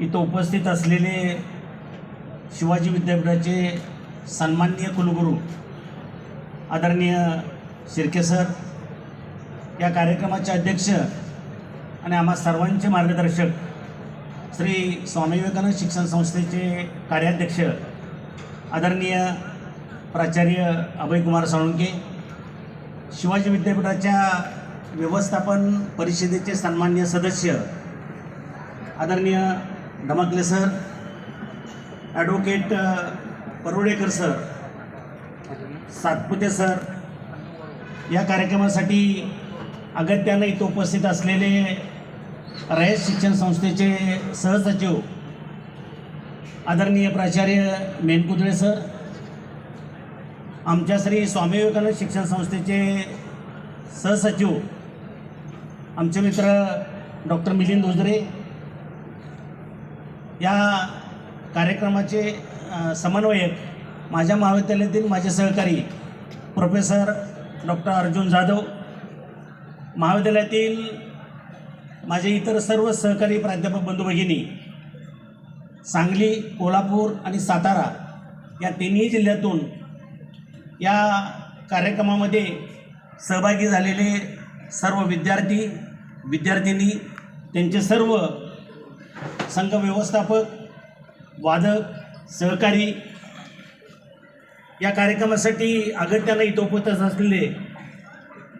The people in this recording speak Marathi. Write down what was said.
इथं उपस्थित असलेले शिवाजी विद्यापीठाचे सन्माननीय कुलगुरू आदरणीय शिर्के सर या कार्यक्रमाचे अध्यक्ष आणि आम्हा सर्वांचे मार्गदर्शक श्री स्वामी विवेकानंद शिक्षण संस्थेचे कार्याध्यक्ष आदरणीय प्राचार्य अभयकुमार साळुंके शिवाजी विद्यापीठाच्या व्यवस्थापन परिषदेचे सन्मान्य सदस्य आदरणीय Damkale sir advocate uh, sir Satpute sir या कार्यक्रमासाठी अगत्यानं इथं उपस्थित असलेले रयत शिक्षण संस्थेचे सहसचिव आदरणीय प्राचार्य मेनकुदळे सर आमच्या श्री स्वामी विवेकानंद शिक्षण संस्थेचे सहसचिव आमचे मित्र डॉक्टर मिलिंद ओजरे या कार्यक्रमाचे समन्वयक माझ्या महाविद्यालयातील माझे सहकारी प्रोफेसर डॉक्टर अर्जुन जाधव महाविद्यालयातील माझे इतर सर्व सहकारी प्राध्यापक बंधू भगिनी सांगली कोल्हापूर आणि सातारा या तिन्ही जिल्ह्यातून या कार्यक्रमामध्ये सहभागी झालेले सर्व विद्यार्थी विद्यार्थिनी त्यांचे सर्व संघ व्यवस्थापक वादक सहकारी या कार्यक्रमासाठी अगत्यानं इथं उपस्थित असलेले